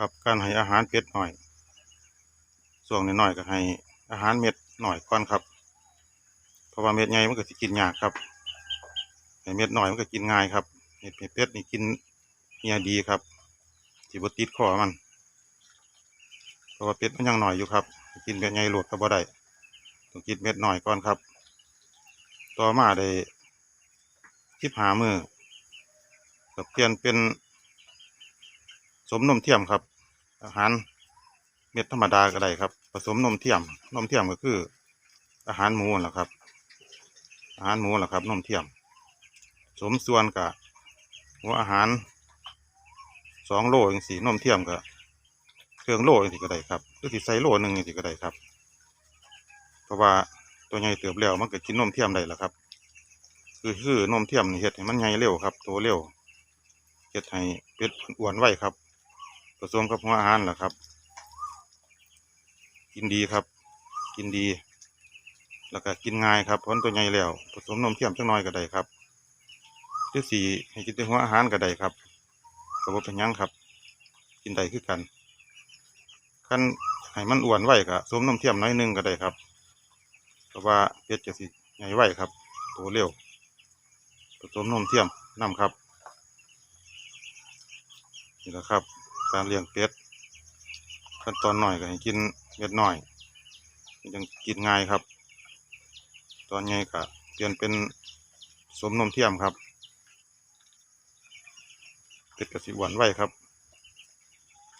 ครับการให้อาหารเป็ดหน่อยส่วงน้อยๆก็ให้อาหารเม็ดหน่อยก่อนครับ เพราะว่าเม็ดใหญ่มันก็สิกินยากครับให้เม็ดหน่อยมันก็กินง่ายครับเม็ดเป็ดนี่กินเนี่ยดีครับสิบติดคอมันเพราะว่าเป็ดมันยังหน่อยอยู่ครับ กินเม็ดใหญ่หลดก็บ่ได้ต้องกินเม็ดหน่อยก่อนครับ ต่อมาได้สิบหามือก็เปลี่ยนเป็น สมนมเทียมครับ อาหารเม็ดธรรมดาก็ได้ครับ ผสมนมเทียมนมเทียมก็คือ อาหารหมูแหละครับ อาหารหมูแหละครับนมเทียม สมส่วนกับหัวอาหารสองโลอย่างสีนมเทียมกับเครื่องโลอย่างสีก็ได้ครับหรือสีใส่โลหนึ่งอย่างสีก็ได้ครับ เพราะว่าตัวใหญ่เติบแล้วมันก็กินนมเทียมได้แหละครับ คือคือนมเทียมนี่เฮ็ดให้มันใหญ่เร็วครับโตเร็วเฮ็ดให้เป็ดอ้วนไวครับ ผสมกับหัวอาหารแหละครับ กินดีครับ กินดี แล้วก็กินง่ายครับเพราะมันตัวใหญ่แล้วผสมนมเทียมจักหน่อยก็ได้ครับหรือสีให้กินแต่หัวอาหารก็ได้ครับก็บ่เป็นยังครับ กินได้คือกันคันให้มันอ้วนไวก็สมนมเทียมน้อยนึงก็ได้ครับเพราะว่าเป็ดจะสิใหญ่ไวครับโตเร็วผสมนมเทียมนํครับนี่แหละครับ การเลี้ยงเป็ดขั้นตอนหน่อยก็ให้กินเม็ดหน่อยยังกินง่ายครับ ตอนใหญ่ก็เปลี่ยนเป็นสมนมเทียมครับเป็ดกระสิหวานไว้ครับ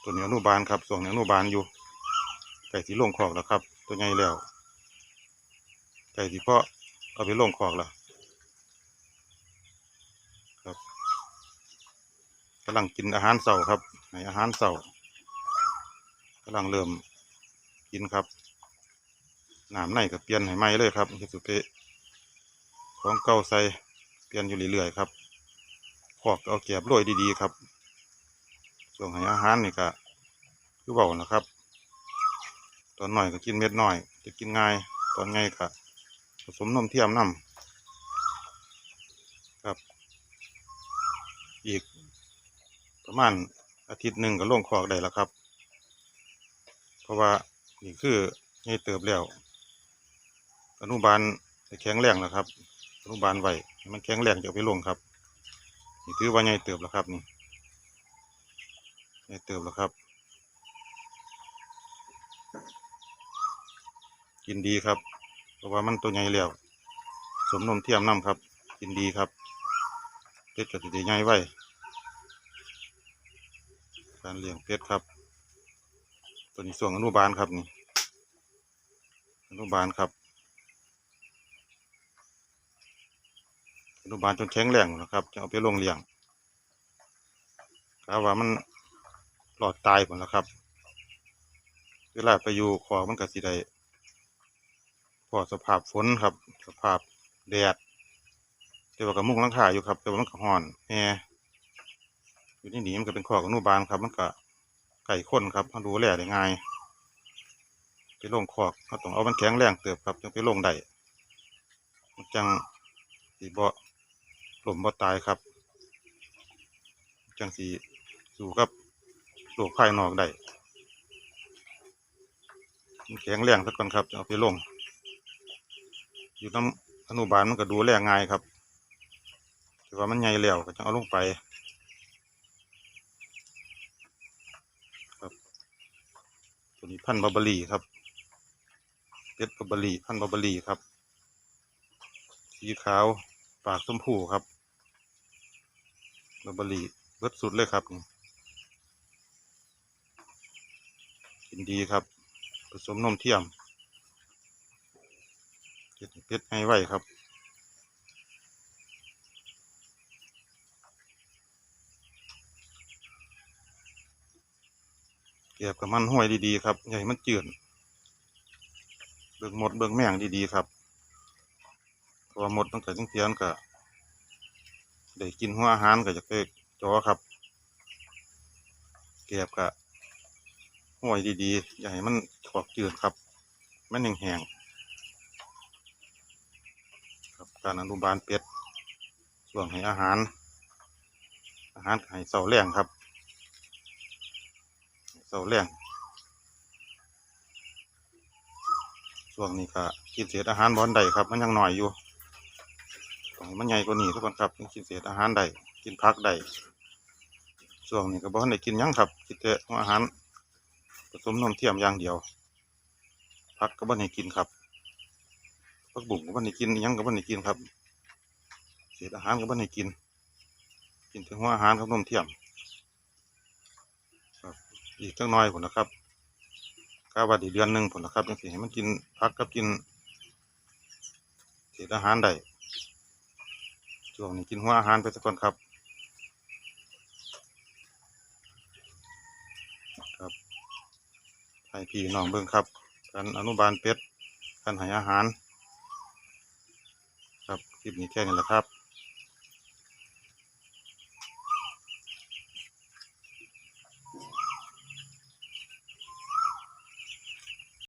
ตัวเนี้อนุบาลครับส่วนนี้อนุบาลอยู่ไก่ที่ลงคอกแล้วครับ ตัวใหญ่แล้วไก่ที่เพาะเอาไปลงคอกแล้วครับกำลังกินอาหารเสาร์ครับ ให้อาหารเสาร์กำลังเริ่มกินครับน้ำในก็เปลี่ยนให้ไหมเลยครับเฮสุเปะของเก่าใส่เปลี่ยนอยู่เรื่อยๆครับคอกเอาเก็บโรยดีๆครับส่วนให้อาหารนี่ก็คือเบานะครับ ตอนหน่อยก็กินเม็ดหน่อย จะกินง่ายตอนไงก็ผสมนมเทียมน้ำครับ อีกประมาณ อาทิตย์หนึ่งก็ลงคอกได้แล้วครับ เพราะว่านี่คือใหญ่เติบแล้วอนุบาลจะแข็งแรงแล้วครับอนุบาลไว้ให้มันแข็งแรงจะไปลงครับนี่ถือว่าใหญ่เติบแล้วครับนี่ใหญ่เติบแล้วครับ กินดีครับ เพราะว่ามันตัวใหญ่แล้วสมนมเทียมน้ำครับ กินดีครับเป็ดก็สิได้ใหญ่ไว้ การเลี้ยงเป็ดครับ ตัวนี้ส่วนอนุบาลครับนี่อนุบาลครับอนุบาลจนแข็งแรงนะครับ จะเอาไปลงเลี้ยงกาว่ามันหลอดตายหมดแล้วครับ เวลาไปอยู่คอมันก็สิได้พอสภาพฝนครับ สภาพแดดแต่ว่ากับมุ้งลังคาอยู่ครับ แต่ว่ามันก็ร้อนแอร์ อยู่ที่หนีมันก็เป็นคอกอนุบาลครับ มันก็ไก่ข้นครับมันดูแลได้ง่ายไปลงคอกเขาต้องเอามันแข็งแรงเติบครับจึงไปลงได้มันจังสีบ่หล่มบ่ตายครับ จังสีสู่กับโลกภายนอกได้มันแข็งแรงสักก่อนครับจะเอาไปลง อยู่น้ำอนุบาลมันก็ดูแลง่ายครับแต่ว่ามันใหญ่แล้วก็จะเอาลงไป ครับ ตัวนี้พันบาบารีครับเป็ดบาบารีพันบาบารีครับ สีขาวปากชมพูครับบาบารีเบิดสุดเลยครับกินดีครับ ผสมนมเทียมเป็ดเป็ดให้ไว้ครับ เก็บกับมันห้วยดีๆครับอย่าให้มันเจือนเบิ่งหมดเบิ่งแมงดีๆครับเพราะว่าหมดตั้งแต่ตั้งเทียนก็ได้กินหัวอาหารก็จะไปจอครับ เก็บกับห้วยดีๆอย่าให้มันขอกเจือนครับ มันแห้งๆครับการอนุบาลเป็ดส่วนให้อาหาร อาหารให้เสาแรงครับาแรงช่วงนี้ก็กินเศษอาหารบอนได้ครับ มันยังหน่อยอยู่ต้องมันใหญ่กว่านี้ทุกคนครับยังกินเศษอาหารได้กินพักได้ช่วงนี้ก็บ่ทันได้กินยังครับกินแต่อาหารผสมนมเทียมอย่างเดียว พักก็บ่ให้กินครับพักบุ๋งก็บ่ให้กินยังก็บ่ให้กินครับเศษอาหารก็บ่ให้กิน กินแต่หัวอาหารกับนมเทียม อีกจักหน้อยผลนะครับกาว่าอีกเดือนหนึ่งผลนะครับยังสิให้มันกินพักกับกินเศษอาหารได้ช่วงนี้กินหัวอาหารไปสักก่อนครับ ครับให้พี่น้องเบิ่งครับการอนุบาลเป็ดการให้อาหาร ครับคลิปนี้แค่นี้แหละครับ